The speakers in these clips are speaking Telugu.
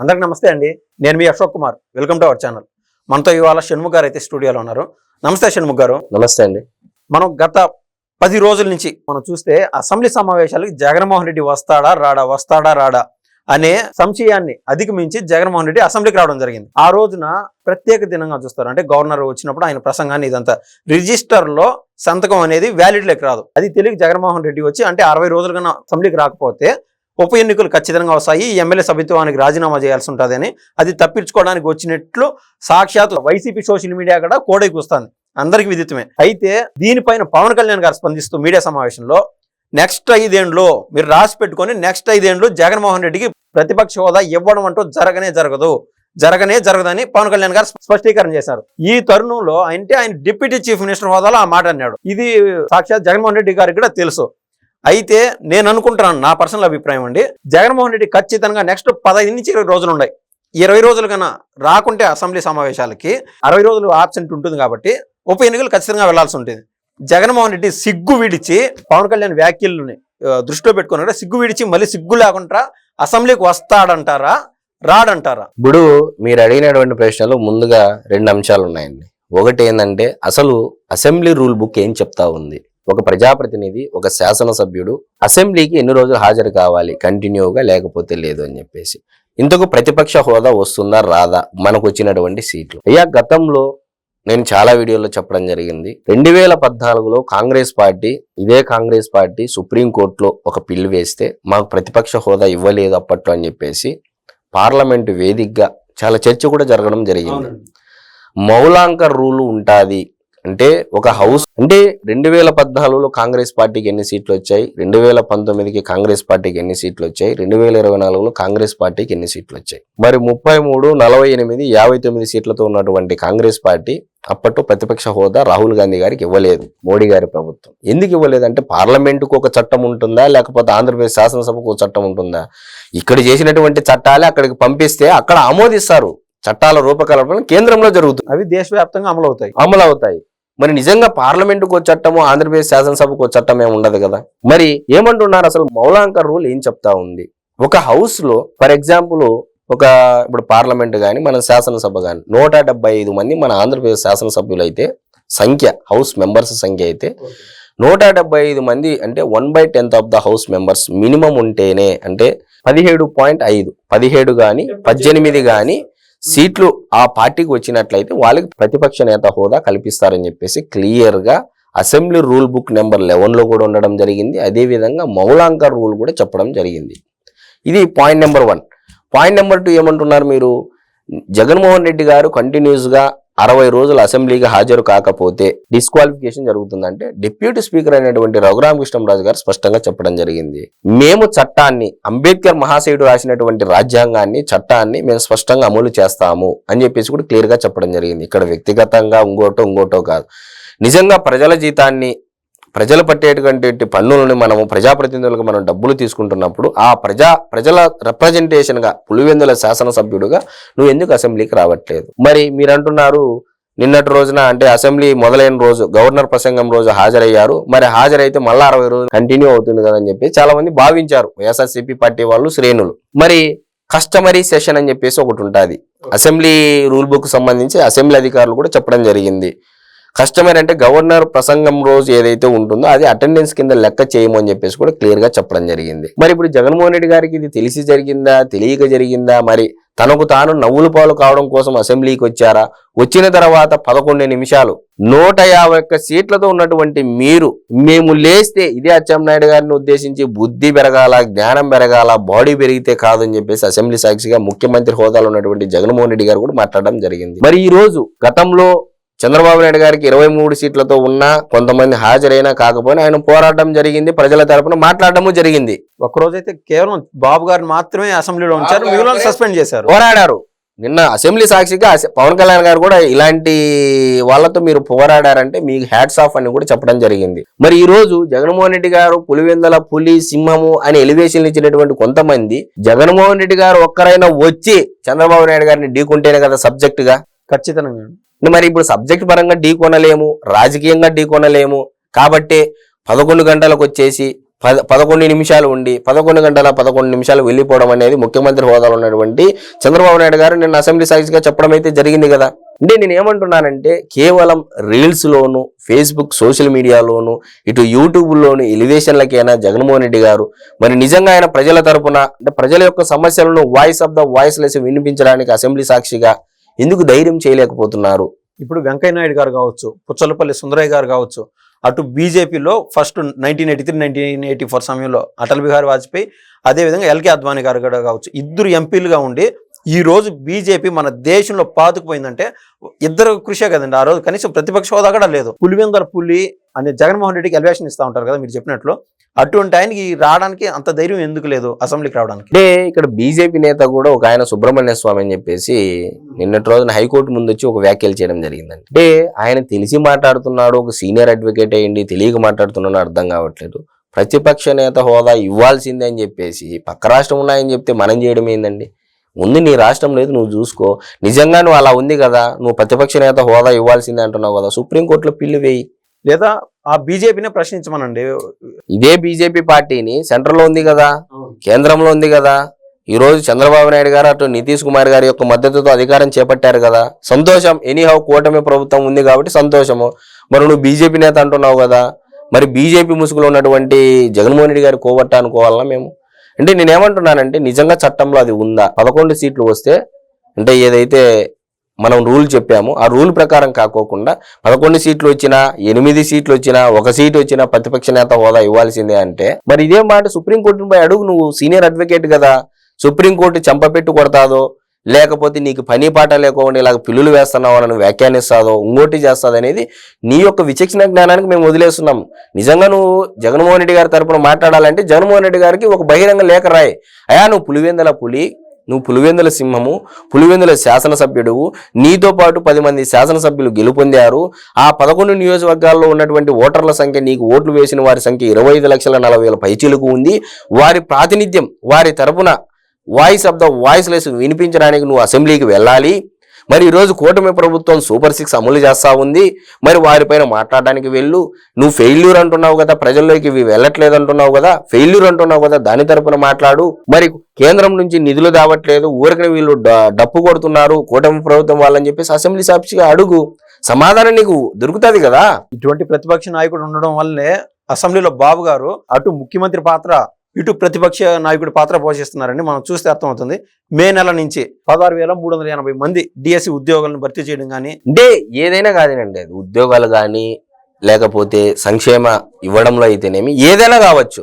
అందరికి నమస్తే అండి. నేను మీ Ashok Kumar. Welcome to our channel. మనతో ఇవాళ షణ్ముఖ్ గారు అయితే స్టూడియోలో ఉన్నారు. నమస్తే షణ్ముఖ్ గారు. నమస్తే అండి. మనం గత పది రోజుల నుంచి మనం చూస్తే అసెంబ్లీ సమావేశాలకు జగన్మోహన్ రెడ్డి వస్తాడా రాడా వస్తాడా రాడా అనే సంశయాన్ని అధిగమించి జగన్మోహన్ రెడ్డి అసెంబ్లీకి రావడం జరిగింది. ఆ రోజున ప్రత్యేక దినంగా చూస్తారు. అంటే గవర్నర్ వచ్చినప్పుడు ఆయన ప్రసంగాన్ని ఇదంతా రిజిస్టర్లో సంతకం అనేది వ్యాలిడ్ లెక్క రాదు. అది తెలియక జగన్మోహన్ రెడ్డి వచ్చి అంటే అరవై రోజులు కన్నా అసెంబ్లీకి రాకపోతే ఉప ఎన్నికలు ఖచ్చితంగా వస్తాయి. ఈ ఎమ్మెల్యే సభ్యత్వానికి రాజీనామా చేయాల్సి ఉంటుందని అది తప్పించుకోవడానికి వచ్చినట్లు సాక్షాత్ వైసీపీ సోషల్ మీడియా కూడా కోడైకి వస్తుంది అందరికి విదితమే. అయితే దీనిపైన పవన్ కళ్యాణ్ గారు స్పందిస్తూ మీడియా సమావేశంలో నెక్స్ట్ ఐదేండ్లు మీరు రాసి పెట్టుకొని నెక్స్ట్ ఐదేండ్లు జగన్మోహన్ రెడ్డికి ప్రతిపక్ష హోదా ఇవ్వడం అంటూ జరగనే జరగదు. జరగనే జరగదని పవన్ కళ్యాణ్ గారు స్పష్టీకరణ చేశారు. ఈ తరుణంలో అంటే ఆయన డిప్యూటీ చీఫ్ మినిస్టర్ హోదాలో ఆ మాట అన్నాడు. ఇది సాక్షాత్ జగన్మోహన్ రెడ్డి గారికి కూడా తెలుసు. అయితే నేను అనుకుంటున్నాను నా పర్సనల్ అభిప్రాయం అండి జగన్మోహన్ రెడ్డి ఖచ్చితంగా నెక్స్ట్ పదహైదు నుంచి ఇరవై రోజులు ఉన్నాయి ఇరవై రోజులు కన్నా రాకుంటే అసెంబ్లీ సమావేశాలకి అరవై రోజులు ఆబ్సెంట్ ఉంటుంది కాబట్టి ఉప ఎన్నికలు ఖచ్చితంగా వెళ్ళాల్సి ఉంటుంది. జగన్మోహన్ రెడ్డి సిగ్గు విడిచి పవన్ కళ్యాణ్ వ్యాఖ్యలని దృష్టిలో పెట్టుకుని కూడా సిగ్గు విడిచి మళ్ళీ సిగ్గు లేకుండా అసెంబ్లీకి వస్తాడంటారా? రాడంటారా? ఇప్పుడు మీరు అడిగినటువంటి ప్రశ్నలు ముందుగా రెండు అంశాలు ఉన్నాయండి. ఒకటి ఏంటంటే అసలు అసెంబ్లీ రూల్ బుక్ ఏం చెప్తా ఉంది? ఒక ప్రజాప్రతినిధి ఒక శాసనసభ్యుడు అసెంబ్లీకి ఎన్ని రోజులు హాజరు కావాలి కంటిన్యూగా లేకపోతే లేదు అని చెప్పేసి. ఇంతకు ప్రతిపక్ష హోదా వస్తుందా రాదా? మనకు వచ్చినటువంటి సీట్లు. అయ్యా గతంలో నేను చాలా వీడియోలో చెప్పడం జరిగింది. రెండు వేల పద్నాలుగులో కాంగ్రెస్ పార్టీ ఇదే కాంగ్రెస్ పార్టీ సుప్రీంకోర్టులో ఒక పిల్లు వేస్తే మాకు ప్రతిపక్ష హోదా ఇవ్వలేదు అప్పట్లో అని చెప్పేసి పార్లమెంటు వేదికగా చాలా చర్చ కూడా జరగడం జరిగింది. మౌలాంకర్ రూల్ ఉంటాది అంటే ఒక హౌస్ అంటే రెండు వేల పద్నాలుగులో కాంగ్రెస్ పార్టీకి ఎన్ని సీట్లు వచ్చాయి? రెండు వేల పంతొమ్మిదికి కాంగ్రెస్ పార్టీకి ఎన్ని సీట్లు వచ్చాయి? రెండు వేల ఇరవై నాలుగులో కాంగ్రెస్ పార్టీకి ఎన్ని సీట్లు వచ్చాయి? మరి ముప్పై మూడు నలభై ఎనిమిది యాభై తొమ్మిది సీట్లతో ఉన్నటువంటి కాంగ్రెస్ పార్టీ అప్పట్లో ప్రతిపక్ష హోదా రాహుల్ గాంధీ గారికి ఇవ్వలేదు మోడీ గారి ప్రభుత్వం. ఎందుకు ఇవ్వలేదు అంటే పార్లమెంటుకు ఒక చట్టం ఉంటుందా? లేకపోతే ఆంధ్రప్రదేశ్ శాసనసభకు ఒక చట్టం ఉంటుందా? ఇక్కడ చేసినటువంటి చట్టాలే అక్కడికి పంపిస్తే అక్కడ ఆమోదిస్తారు. చట్టాల రూపకల్పన కేంద్రంలో జరుగుతుంది. అవి దేశవ్యాప్తంగా అమలు అవుతాయి అమలు అవుతాయి మరి నిజంగా పార్లమెంటుకు చట్టము ఆంధ్రప్రదేశ్ శాసనసభకు చట్టం ఏమి ఉండదు కదా? మరి ఏమంటున్నారు అసలు మౌలాంకర్ రూల్ ఏం చెప్తా ఉంది? ఒక హౌస్లో ఫర్ ఎగ్జాంపుల్ ఒక ఇప్పుడు పార్లమెంట్ కానీ మన శాసనసభ కానీ నూట డెబ్బై ఐదు మంది మన ఆంధ్రప్రదేశ్ శాసనసభ్యులు అయితే సంఖ్య హౌస్ మెంబర్స్ సంఖ్య అయితే నూట డెబ్బై ఐదు మంది అంటే one by tenth of the house members minimum ఉంటేనే అంటే పదిహేడు పాయింట్ ఐదు పదిహేడు కానీ పద్దెనిమిది కానీ సీట్లు ఆ పార్టీకి వచ్చినట్లయితే వాళ్ళకి ప్రతిపక్ష నేత హోదా కల్పిస్తారని చెప్పేసి క్లియర్గా అసెంబ్లీ రూల్ బుక్ నెంబర్ లెవెన్లో కూడా ఉండడం జరిగింది. అదే విధంగా మౌలాంకర్ రూల్ కూడా చెప్పడం జరిగింది. ఇది point number one. Point number two ఏమంటున్నారు మీరు? జగన్మోహన్ రెడ్డి గారు కంటిన్యూస్గా అరవై రోజులు అసెంబ్లీకి హాజరు కాకపోతే డిస్క్వాలిఫికేషన్ జరుగుతుందంటే డిప్యూటీ స్పీకర్ అయినటువంటి రఘురామకృష్ణరాజు గారు స్పష్టంగా చెప్పడం జరిగింది. మేము చట్టాన్ని అంబేద్కర్ మహాశయుడు రాసినటువంటి రాజ్యాంగాన్ని చట్టాన్ని మేము స్పష్టంగా అమలు చేస్తాము అని చెప్పేసి కూడా క్లియర్గా చెప్పడం జరిగింది. ఇక్కడ వ్యక్తిగతంగా ఇంకోటో ఇంకోటో కాదు. నిజంగా ప్రజల జీతాన్ని ప్రజలు పట్టేటువంటి పన్నులను మనము ప్రజాప్రతినిధులకు మనం డబ్బులు తీసుకుంటున్నప్పుడు ఆ ప్రజా ప్రజల రిప్రజెంటేషన్గా పులివెందుల శాసనసభ్యుడుగా నువ్వు ఎందుకు అసెంబ్లీకి రావట్లేదు? మరి మీరు అంటున్నారు నిన్నటి రోజున అంటే అసెంబ్లీ మొదలైన రోజు గవర్నర్ ప్రసంగం రోజు హాజరయ్యారు. మరి హాజరైతే మళ్ళీ అరవై రోజులు కంటిన్యూ అవుతుంది కదని అని చెప్పి చాలా మంది భావించారు. వైఎస్ఆర్సీపీ పార్టీ వాళ్ళు శ్రేణులు. మరి కస్టమరీ సెషన్ అని చెప్పేసి ఒకటి ఉంటుంది. అసెంబ్లీ రూల్ బుక్ సంబంధించి అసెంబ్లీ అధికారులు కూడా చెప్పడం జరిగింది. కస్టమర్ అంటే గవర్నర్ ప్రసంగం రోజు ఏదైతే ఉంటుందో అది అటెండెన్స్ కింద లెక్క చేయమని చెప్పేసి కూడా క్లియర్గా చెప్పడం జరిగింది. మరి ఇప్పుడు జగన్మోహన్ రెడ్డి గారికి ఇది తెలిసి జరిగిందా? తెలియక జరిగిందా? మరి తనకు తాను నవ్వులు పాలు కావడం కోసం అసెంబ్లీకి వచ్చారా? వచ్చిన తర్వాత పదకొండు నిమిషాలు నూట యాభై ఒక్క సీట్లతో ఉన్నటువంటి మీరు మేము లేస్తే ఇదే అచ్చెన్నాయుడు గారిని ఉద్దేశించి బుద్ధి పెరగాల జ్ఞానం పెరగాల బాడీ పెరిగితే కాదు అని చెప్పేసి అసెంబ్లీ సాక్షిగా ముఖ్యమంత్రి హోదాలో ఉన్నటువంటి జగన్మోహన్ రెడ్డి గారు కూడా మాట్లాడడం జరిగింది. మరి ఈ రోజు గతంలో చంద్రబాబు నాయుడు గారికి ఇరవై మూడు సీట్లతో ఉన్నా కొంతమంది హాజరైనా కాకపోయినా ఆయన పోరాటం జరిగింది ప్రజల తరపున మాట్లాడడము జరిగింది. ఒక్కరోజైతే కేవలం బాబు గారిని మాత్రమే అసెంబ్లీలో ఉంచారు మిగిలిన సస్పెండ్ చేశారు. పోరాడారు. నిన్న అసెంబ్లీ సాక్షిగా పవన్ కళ్యాణ్ గారు కూడా ఇలాంటి వాళ్ళతో మీరు పోరాడారంటే మీకు హ్యాట్స్ ఆఫ్ అని కూడా చెప్పడం జరిగింది. మరి ఈ రోజు జగన్మోహన్ రెడ్డి గారు పులివెందల పులి సింహము అని ఎలివేషన్లు ఇచ్చినటువంటి కొంతమంది జగన్మోహన్ రెడ్డి గారు ఒక్కరైనా వచ్చి చంద్రబాబు నాయుడు గారిని ఢీకుంటేనే కదా సబ్జెక్ట్గా ఖచ్చితంగా. మరి ఇప్పుడు సబ్జెక్ట్ పరంగా ఢీ కొనలేము రాజకీయంగా ఢీ కొనలేము. కాబట్టి పదకొండు గంటలకు వచ్చేసి పద పదకొండు నిమిషాలు ఉండి పదకొండు గంటల పదకొండు నిమిషాలు వెళ్ళిపోవడం అనేది ముఖ్యమంత్రి హోదాలో ఉన్నటువంటి చంద్రబాబు నాయుడు గారు నిన్న అసెంబ్లీ సాక్షిగా చెప్పడం అయితే జరిగింది కదా. అంటే నేను ఏమంటున్నానంటే కేవలం రీల్స్లోను ఫేస్బుక్ సోషల్ మీడియాలోను ఇటు యూట్యూబ్లోను ఎలివేషన్లకైనా జగన్మోహన్ రెడ్డి గారు మరి నిజంగా ఆయన ప్రజల తరపున అంటే ప్రజల యొక్క సమస్యలను voice of the voiceless వినిపించడానికి అసెంబ్లీ సాక్షిగా ఎందుకు ధైర్యం చేయలేకపోతున్నారు? ఇప్పుడు వెంకయ్య నాయుడు గారు కావచ్చు పుచ్చలపల్లి సుందరయ్య గారు కావచ్చు అటు బీజేపీలో first nineteen eighty three nineteen eighty four సమయంలో అటల్ బిహారీ వాజ్పేయి అదేవిధంగా ఎల్కే అద్వానీ గారు కూడా కావచ్చు ఇద్దరు ఎంపీలుగా ఉండి ఈ రోజు బీజేపీ మన దేశంలో పాతుకుపోయిందంటే ఇద్దరు కృషే కదండి. ఆ రోజు కనీసం ప్రతిపక్ష హోదా కూడా లేదు. పులివెందల పులి అనే జగన్మోహన్ రెడ్డికి ఎలివేషన్ ఇస్తా ఉంటారు కదా మీరు చెప్పినట్లు. అటువంటి ఆయనకి రావడానికి అంత ధైర్యం ఎందుకు లేదు అసెంబ్లీకి రావడానికి? అంటే ఇక్కడ బీజేపీ నేత కూడా ఒక ఆయన సుబ్రహ్మణ్య స్వామి అని చెప్పేసి నిన్నటి రోజున హైకోర్టు ముందు వచ్చి ఒక వ్యాఖ్యలు చేయడం జరిగిందండి. అంటే ఆయన తెలిసి మాట్లాడుతున్నాడు ఒక సీనియర్ అడ్వకేట్ అయ్యండి తెలియక మాట్లాడుతున్నాడు అర్థం కావట్లేదు. ప్రతిపక్ష నేత హోదా ఇవ్వాల్సిందే అని చెప్పేసి పక్క రాష్ట్రం ఉన్నాయని చెప్తే మనం చేయడం ఏందండి ముందు నీ రాష్ట్రం లేదు నువ్వు చూసుకో. నిజంగా నువ్వు అలా ఉంది కదా నువ్వు ప్రతిపక్ష నేత హోదా ఇవ్వాల్సిందే అంటున్నావు కదా సుప్రీంకోర్టులో పిల్లు వేయి. లేదా ఆ బీజేపీనే ప్రశ్నించమనండి. ఇదే బీజేపీ పార్టీని సెంట్రల్లో ఉంది కదా కేంద్రంలో ఉంది కదా ఈ రోజు చంద్రబాబు నాయుడు గారు అటు నితీష్ కుమార్ గారి యొక్క మద్దతుతో అధికారం చేపట్టారు కదా సంతోషం ఎనీహౌ కూటమి ప్రభుత్వం ఉంది కాబట్టి సంతోషము. మరి నువ్వు బీజేపీ నేత అంటున్నావు కదా మరి బీజేపీ ముసుగులో ఉన్నటువంటి జగన్మోహన్ రెడ్డి గారి కోవట్ట అనుకోవాలన్నా మేము? అంటే నేనేమంటున్నానంటే నిజంగా చట్టంలో అది ఉందా? పదకొండు సీట్లు వస్తే అంటే ఏదైతే మనం రూల్ చెప్పాము ఆ రూల్ ప్రకారం కాకోకుండా పదకొండు సీట్లు వచ్చినా ఎనిమిది సీట్లు వచ్చినా ఒక సీట్ వచ్చినా ప్రతిపక్ష నేత హోదా ఇవ్వాల్సిందే అంటే మరి ఇదే మాట సుప్రీంకోర్టుపై అడుగు నువ్వు సీనియర్ అడ్వకేట్ కదా? సుప్రీంకోర్టు చెంపపెట్టు కొడతాదో? లేకపోతే నీకు పని పాట లేకుండా ఇలాగ పిల్లులు వేస్తున్నావు అని వ్యాఖ్యానిస్తాదో ఇంకోటి చేస్తాదో అనేది నీ యొక్క విచక్షణ జ్ఞానానికి మేము వదిలేస్తున్నాం. నిజంగా నువ్వు జగన్మోహన్ రెడ్డి గారి తరపున మాట్లాడాలంటే జగన్మోహన్ రెడ్డి గారికి ఒక బహిరంగ లేఖ రాయి. అయా నువ్వు పులివెందల పులి నువ్వు పులివెందుల సింహము పులివెందుల శాసనసభ్యుడు నీతో పాటు పది మంది శాసనసభ్యులు గెలుపొందారు. ఆ పదకొండు నియోజకవర్గాల్లో ఉన్నటువంటి ఓటర్ల సంఖ్య నీకు ఓట్లు వేసిన వారి సంఖ్య ఇరవై ఐదు లక్షల నలభై వేల పైచీలకు ఉంది. వారి ప్రాతినిధ్యం వారి తరపున వాయిస్ ఆఫ్ ద వాయిస్లెస్ వినిపించడానికి నువ్వు అసెంబ్లీకి వెళ్ళాలి. మరి ఈరోజు కూటమి ప్రభుత్వం సూపర్ సిక్స్ అమలు చేస్తూ ఉంది. మరి వారిపైన మాట్లాడడానికి వెళ్ళు. నువ్వు ఫెయిల్యూర్ అంటున్నావు కదా ప్రజల్లోకి ఇవి వెళ్ళట్లేదు అంటున్నావు కదా ఫెయిల్యూర్ అంటున్నావు కదా దాని తరపున మాట్లాడు. మరి కేంద్రం నుంచి నిధులు దావట్లేదు ఊరికనే వీళ్ళు డ- డప్పు కొడుతున్నారు కూటమి ప్రభుత్వం వాళ్ళని చెప్పేసి అసెంబ్లీ సాక్షిగా అడుగు. సమాధానం నీకు దొరుకుతుంది కదా. ఇటువంటి ప్రతిపక్ష నాయకుడు ఉండడం వల్లనే అసెంబ్లీలో బాబు గారు అటు ముఖ్యమంత్రి పాత్ర ఇటు ప్రతిపక్ష నాయకుడి పాత్ర పోషిస్తున్నారని మనం చూస్తే అర్థమవుతుంది. మే నెల నుంచి పదహారు వేల మూడు వందల ఎనభై మంది డిఎస్సి ఉద్యోగాలను భర్తీ చేయడం కానీ అంటే ఏదైనా కాదేనండి అది ఉద్యోగాలు కానీ లేకపోతే సంక్షేమ ఇవ్వడంలో అయితేనేమి ఏదైనా కావచ్చు.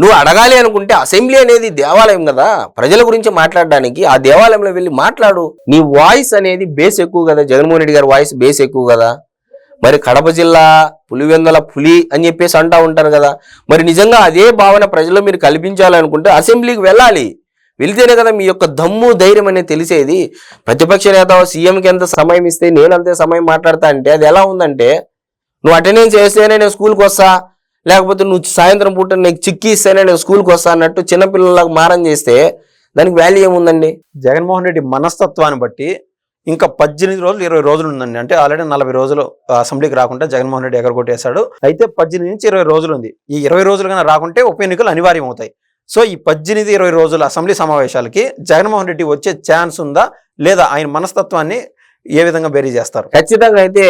నువ్వు అడగాలి అనుకుంటే అసెంబ్లీ అనేది దేవాలయం కదా. ప్రజల గురించి మాట్లాడడానికి ఆ దేవాలయంలో వెళ్ళి మాట్లాడు. నీ వాయిస్ అనేది బేస్ ఎక్కువ కదా. జగన్మోహన్ రెడ్డి గారి వాయిస్ బేస్ ఎక్కువ కదా. మరి కడప జిల్లా పులివెందల పులి అని చెప్పేసి అంటా ఉంటారు కదా. మరి నిజంగా అదే భావన ప్రజల్లో మీరు కల్పించాలనుకుంటే అసెంబ్లీకి వెళ్ళాలి. వెళ్తేనే కదా మీ యొక్క దమ్ము ధైర్యం అనేది తెలిసేది. ప్రతిపక్ష నేత సీఎంకి ఎంత సమయం ఇస్తే నేను అంతే సమయం మాట్లాడతా అంటే అది ఎలా ఉందంటే నువ్వు అటెండెన్స్ చేస్తేనే నేను స్కూల్కి వస్తా లేకపోతే నువ్వు సాయంత్రం పూట నీకు చిక్కి ఇస్తేనే నేను స్కూల్కి వస్తా అన్నట్టు చిన్నపిల్లలకు మారం చేస్తే దానికి వాల్యూ ఏముందండి? జగన్మోహన్ రెడ్డి మనస్తత్వాన్ని బట్టి ఇంకా పద్దెనిమిది రోజులు ఇరవై రోజులు ఉందండి. అంటే ఆల్రెడీ నలభై రోజులు అసెంబ్లీకి రాకుండా జగన్మోహన్ రెడ్డి ఎగరగొట్టేశాడు. అయితే పద్దెనిమిది నుంచి ఇరవై రోజులు ఉంది. ఈ ఇరవై రోజులు కన్నా రాకుంటే ఉప ఎన్నికలు అనివార్యం అవుతాయి సో ఈ పద్దెనిమిది ఇరవై రోజుల అసెంబ్లీ సమావేశాలకి జగన్మోహన్ రెడ్డి వచ్చే ఛాన్స్ ఉందా? లేదా ఆయన మనస్తత్వాన్ని ఏ విధంగా బేరీ చేస్తారు? ఖచ్చితంగా అయితే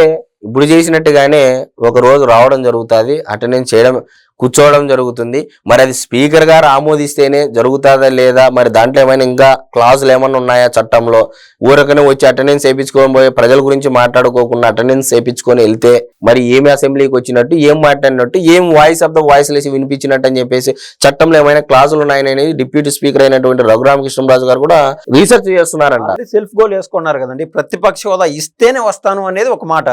ఇప్పుడు చేసినట్టుగానే ఒక రోజు రావడం జరుగుతుంది. అటెండెన్స్ చేయడం కూర్చోవడం జరుగుతుంది. మరి అది స్పీకర్ గారు ఆమోదిస్తేనే జరుగుతుందా లేదా? మరి దాంట్లో ఏమైనా ఇంకా క్లాజులు ఏమైనా ఉన్నాయా చట్టంలో? ఊరకనే వచ్చి అటెండెన్స్ వేయించుకొని పోయి ప్రజల గురించి మాట్లాడుకోకుండా అటెండెన్స్ వేయించుకొని వెళ్తే మరి ఏమి అసెంబ్లీకి వచ్చినట్టు ఏం మాట్లాడినట్టు ఏం వాయిస్ ఆఫ్ ద వాయిస్ లేసి వినిపించినట్టు అని చెప్పేసి చట్టంలో ఏమైనా క్లాజులు ఉన్నాయని డిప్యూటీ స్పీకర్ అయినటువంటి రఘురామ కృష్ణరాజు గారు కూడా రీసెర్చ్ చేస్తున్నారంట. సెల్ఫ్ గోల్ వేసుకున్నారు కదండి. ప్రతిపక్ష హోదా ఇస్తేనే వస్తాను అనేది ఒక మాట.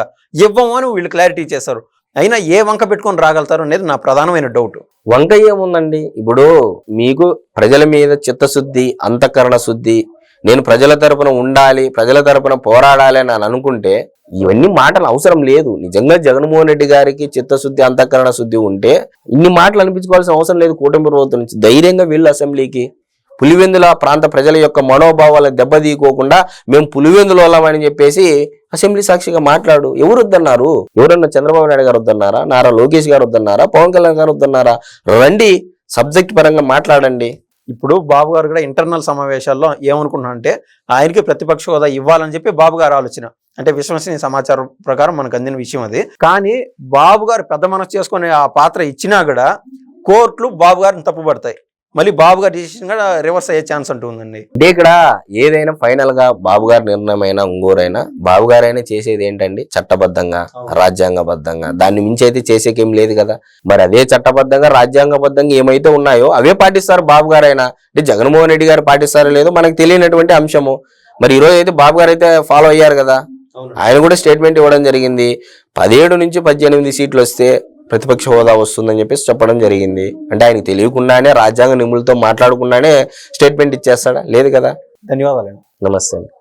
ఇవ్వము అని వీళ్ళు క్లారిటీ చేశారు అయినా ఏ వంక పెట్టుకొని రాగలుగుతారు అనేది నా ప్రధానమైన డౌట్. వంక ఏముందండి? ఇప్పుడు మీకు ప్రజల మీద చిత్తశుద్ధి అంతఃకరణ శుద్ధి నేను ప్రజల తరపున ఉండాలి ప్రజల తరపున పోరాడాలి అని అనుకుంటే ఇవన్నీ మాటలు అవసరం లేదు. నిజంగా జగన్మోహన్ రెడ్డి గారికి చిత్తశుద్ధి అంతఃకరణ శుద్ధి ఉంటే ఇన్ని మాటలు అనిపించుకోవాల్సిన అవసరం లేదు కూటమి ప్రభుత్వం నుంచి. ధైర్యంగా వీళ్ళు అసెంబ్లీకి. పులివెందుల ప్రాంత ప్రజల యొక్క మనోభావాలను దెబ్బతీయకోకుండా మేము పులివెందులోలామని చెప్పేసి అసెంబ్లీ సాక్షిగా మాట్లాడు. ఎవరు వద్దన్నారు ఎవరన్నా చంద్రబాబు నాయుడు గారు వద్దన్నారా నారా లోకేష్ గారు వద్దన్నారా పవన్ కళ్యాణ్ గారు వద్దన్నారా రండి సబ్జెక్ట్ పరంగా మాట్లాడండి. ఇప్పుడు బాబు గారు కూడా ఇంటర్నల్ సమావేశాల్లో ఏమనుకుంటున్నా అంటే ఆయనకి ప్రతిపక్ష హోదా ఇవ్వాలని చెప్పి బాబు గారు ఆలోచన. అంటే విశ్వసనీయ సమాచారం ప్రకారం మనకు అందిన విషయం అది. కానీ బాబు గారు పెద్ద మనసు చేసుకునే ఆ పాత్ర ఇచ్చినా కూడా కోర్టులు బాబు గారిని తప్పుపడతాయి. మళ్ళీ బాబు గారి డిసిషన్ కూడా రివర్స్ అయ్యే ఛాన్స్ ఉంటుందండి. అంటే ఇక్కడ ఏదైనా ఫైనల్గా బాబు గారి నిర్ణయం అయినా ఇంకోరైనా బాబు గారైనా చేసేది ఏంటండి? చట్టబద్ధంగా. రాజ్యాంగబద్ధంగా. దాన్ని మించి అయితే చేసేకేం లేదు కదా. మరి అదే చట్టబద్ధంగా రాజ్యాంగబద్ధంగా ఏమైతే ఉన్నాయో అవే పాటిస్తారు బాబు గారైనా. అంటే జగన్మోహన్ రెడ్డి గారు పాటిస్తారో లేదో మనకు తెలియనటువంటి అంశము. మరి ఈ రోజు అయితే బాబు గారు అయితే ఫాలో అయ్యారు కదా ఆయన కూడా స్టేట్మెంట్ ఇవ్వడం జరిగింది. పదిహేడు నుంచి పద్దెనిమిది సీట్లు వస్తే ప్రతిపక్ష హోదా వస్తుందని చెప్పేసి చెప్పడం జరిగింది. అంటే ఆయనకు తెలియకుండానే రాజ్యాంగ నిపుణులతో మాట్లాడకుండానే స్టేట్మెంట్ ఇచ్చేస్తాడా? లేదు కదా? ధన్యవాదాలండి. నమస్తే అండి.